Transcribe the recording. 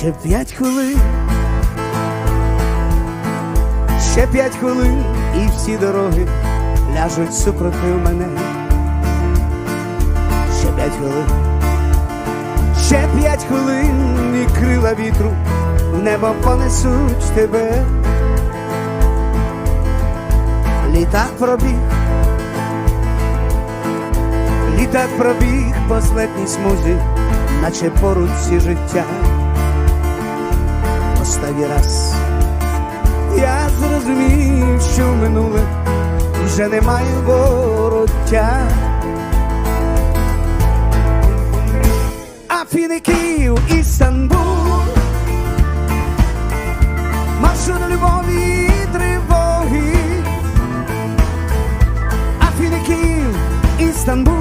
Ще п'ять хвилин, ще п'ять хвилин, і всі дороги ляжуть супротив мене. Ще п'ять хвилин, ще п'ять хвилин, і крила вітру в небо понесуть тебе. Літак пробіг, літак пробіг по слетній смузі, наче поруч всі життя останній раз. Я зрозумів, що минуле вже немає вороття. А Фіників Істанбул, маршу до любові і тривоги, Афіників, Фіників Істанбул.